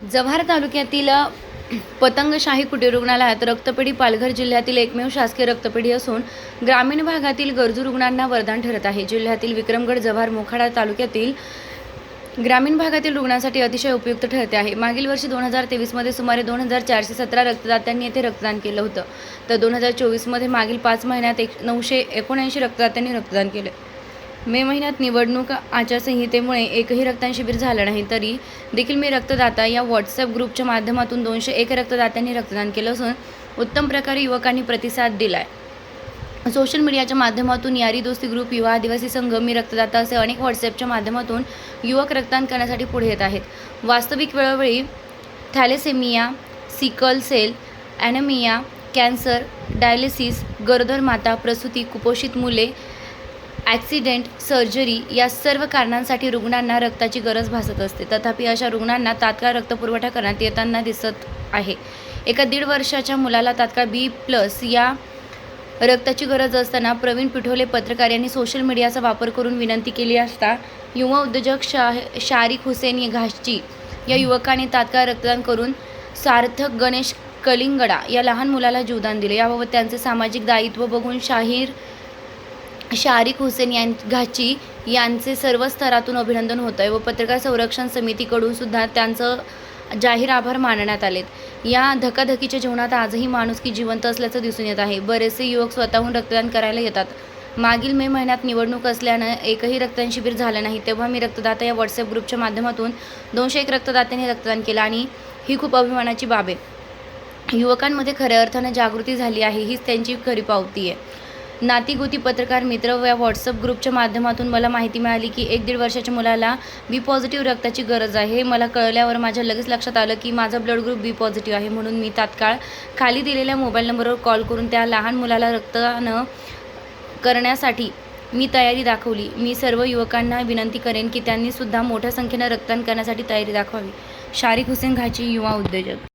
जव्हार तालुक्यातील पतंगशाही कुटीर रुग्णालयात रक्तपेढी पालघर जिल्ह्यातील एकमेव शासकीय रक्तपेढी असून ग्रामीण भागातील गरजू रुग्णांना वरदान ठरत आहे. जिल्ह्यातील विक्रमगड जव्हार मोखाडा तालुक्यातील ग्रामीण भागातील रुग्णांसाठी अतिशय उपयुक्त ठरते आहे. मागील वर्षी दोन हजार तेवीसमध्ये सुमारे दोन हजार चारशे सतरा रक्तदात्यांनी येथे रक्तदान केलं होतं. तर दोन हजार चोवीसमध्ये मागील पाच महिन्यात एक नऊशे एकोणऐंशी रक्तदात्यांनी रक्तदान केले. मे महिन्यात निवडणूक आचारसंहितेमुळे एकही रक्तदान शिबिर झालं नाही तरी देखील मी रक्तदाता या व्हॉट्सअप ग्रुपच्या माध्यमातून दोनशे एक रक्तदात्यांनी रक्तदान केलं असून उत्तम प्रकारे युवकांनी प्रतिसाद दिलाय. सोशल मीडियाच्या माध्यमातून यारी दोस्ती ग्रुप युवा आदिवासी संघ मी रक्तदाता असे अनेक व्हॉट्सअपच्या माध्यमातून युवक रक्तदान करण्यासाठी पुढे येत आहेत. वास्तविक वेळोवेळी thalassaemia sickle cell anaemia cancer dialysis गरोदर माता प्रसूती कुपोषित मुले ॲक्सिडेंट सर्जरी या सर्व कारणांसाठी रुग्णांना रक्ताची गरज भासत असते. तथापि अशा रुग्णांना तात्काळ रक्तपुरवठा करण्यात येताना दिसत आहे. एका दीड वर्षाच्या मुलाला तात्काळ बी प्लस या रक्ताची गरज असताना प्रवीण पिठोले पत्रकार यांनी सोशल मीडियाचा वापर करून विनंती केली असता युवा उद्योजक शाह शारिक हुसेन घासची या युवकाने तात्काळ रक्तदान करून सार्थक गणेश कलिंगडा या लहान मुलाला जीवदान दिले. याबाबत त्यांचे सामाजिक दायित्व बघून शाहीर शारिक हुसेन यां घाची यांचे सर्व स्तरातून अभिनंदन होत आहे व पत्रकार संरक्षण समितीकडून सुद्धा त्यांचं जाहीर आभार मानण्यात आलेत. या धकाधकीच्या जीवनात आजही माणुसकी जिवंत असल्याचं दिसून येत आहे. बरेचसे युवक स्वतःहून रक्तदान करायला येतात. मागील मे महिन्यात निवडणूक असल्यानं एकही रक्तदान शिबिर झालं नाही तेव्हा मी रक्तदाता या व्हॉट्सअप ग्रुपच्या माध्यमातून दोनशे एक रक्तदात्यांनी रक्तदान केलं आणि ही खूप अभिमानाची बाब आहे. युवकांमध्ये खऱ्या अर्थानं जागृती झाली आहे हीच त्यांची खरी पावती आहे. नातीगोती पत्रकार मित्र व या व्हॉट्सअप ग्रुपच्या माध्यमातून मला माहिती मिळाली की एक दीड वर्षाच्या मुलाला बी पॉझिटिव्ह रक्ताची गरज आहे. हे मला कळल्यावर माझ्या लगेच लक्षात आलं की माझा ब्लड ग्रुप बी पॉझिटिव्ह आहे म्हणून मी तात्काळ खाली दिलेल्या मोबाईल नंबरवर कॉल करून त्या लहान मुलाला रक्तदान करण्यासाठी मी तयारी दाखवली. मी सर्व युवकांना विनंती करेन की त्यांनीसुद्धा मोठ्या संख्येनं रक्तदान करण्यासाठी तयारी दाखवावी. शारिक हुसेन घाची युवा उद्योजक.